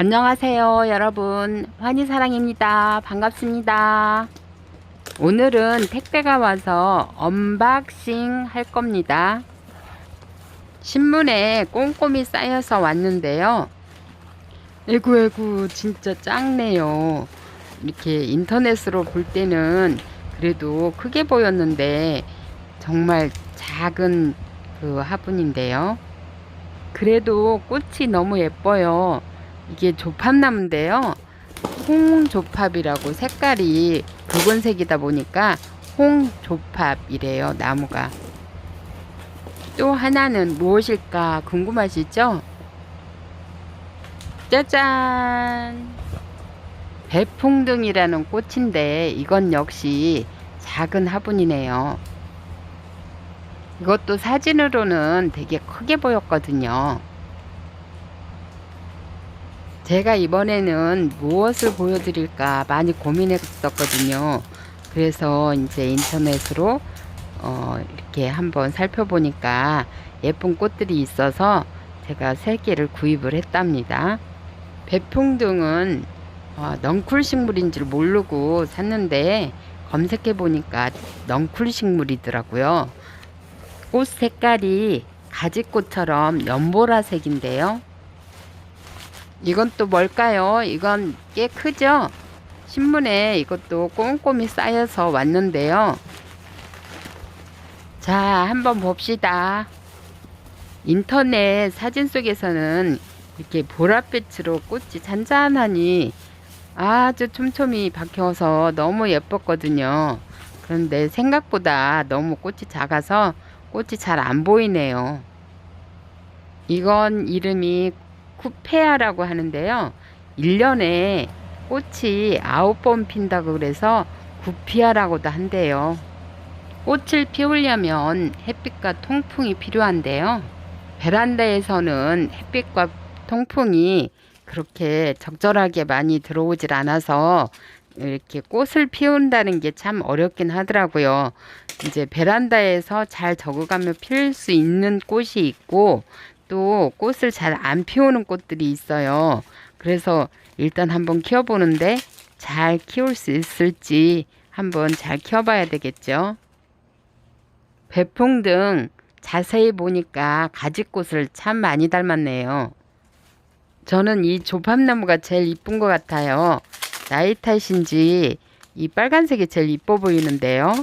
안녕하세요 여러분. 환희사랑입니다. 반갑습니다. 오늘은 택배가 와서 언박싱 할 겁니다. 신문에 꼼꼼히 쌓여서 왔는데요. 에구 에구 진짜 작네요. 이렇게 인터넷으로 볼 때는 그래도 크게 보였는데 정말 작은 그 화분인데요. 그래도 꽃이 너무 예뻐요 이게 조팝나무인데요. 홍조팝이라고 색깔이 붉은색이다 보니까 홍조팝이래요. 나무가. 또 하나는 무엇일까 궁금하시죠? 짜잔! 배풍등이라는 꽃인데 이건 역시 작은 화분이네요. 이것도 사진으로는 되게 크게 보였거든요. 제가 이번에는 무엇을 보여드릴까 많이 고민했었거든요. 그래서 이제 인터넷으로 어 이렇게 한번 살펴보니까 예쁜 꽃들이 있어서 제가 세 개를 구입을 했답니다. 배풍등은 어 넝쿨 식물인 줄 모르고 샀는데 검색해 보니까 넝쿨 식물이더라고요. 꽃 색깔이 가지꽃처럼 연보라색인데요. 이건 또 뭘까요? 이건 꽤 크죠? 신문에 이것도 꼼꼼히 쌓여서 왔는데요. 자, 한번 봅시다. 인터넷 사진 속에서는 이렇게 보랏빛으로 꽃이 잔잔하니 아주 촘촘히 박혀서 너무 예뻤거든요. 그런데 생각보다 너무 꽃이 작아서 꽃이 잘 안 보이네요. 이건 이름이 쿠페아라고 하는데요. 1년에 꽃이 9번 핀다고 그래서 구피아라고도 한대요. 꽃을 피우려면 햇빛과 통풍이 필요한데요. 베란다에서는 햇빛과 통풍이 그렇게 적절하게 많이 들어오질 않아서 이렇게 꽃을 피운다는 게 참 어렵긴 하더라고요. 이제 베란다에서 잘 적어가며 필 수 있는 꽃이 있고 또 꽃을 잘 안 피우는 꽃들이 있어요. 그래서 일단 한번 키워보는데 잘 키울 수 있을지 한번 잘 키워봐야 되겠죠. 배풍 등 자세히 보니까 가지꽃을 참 많이 닮았네요. 저는 이 조팝나무가 제일 이쁜 것 같아요. 나이 탓인지 이 빨간색이 제일 이뻐 보이는데요.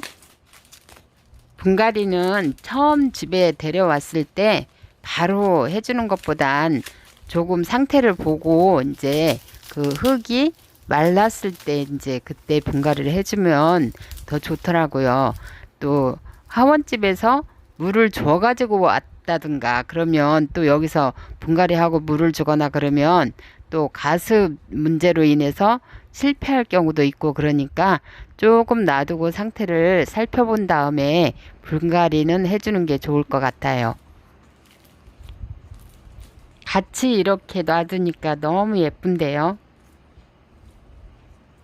분갈이는 처음 집에 데려왔을 때 바로 해주는 것보단 조금 상태를 보고 이제 그 흙이 말랐을 때 이제 그때 분갈이를 해주면 더 좋더라고요. 또 하원집에서 물을 줘가지고 왔다든가 그러면 또 여기서 분갈이하고 물을 주거나 그러면 또 가습 문제로 인해서 실패할 경우도 있고 그러니까 조금 놔두고 상태를 살펴본 다음에 분갈이는 해주는 게 좋을 것 같아요. 같이 이렇게 놔두니까 너무 예쁜데요.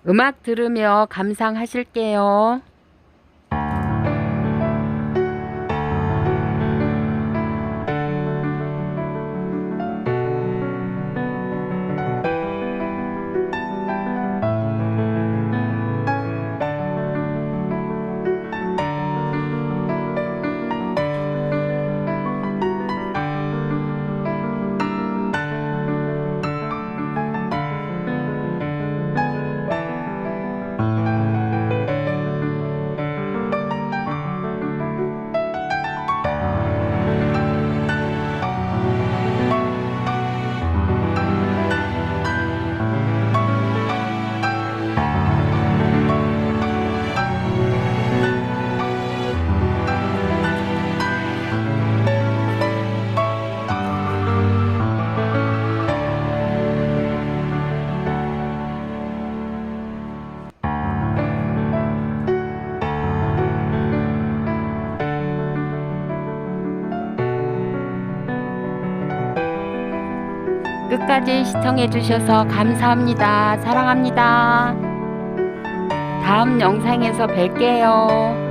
음악 들으며 감상하실게요. 끝까지 시청해주셔서 감사합니다. 사랑합니다. 다음 영상에서 뵐게요.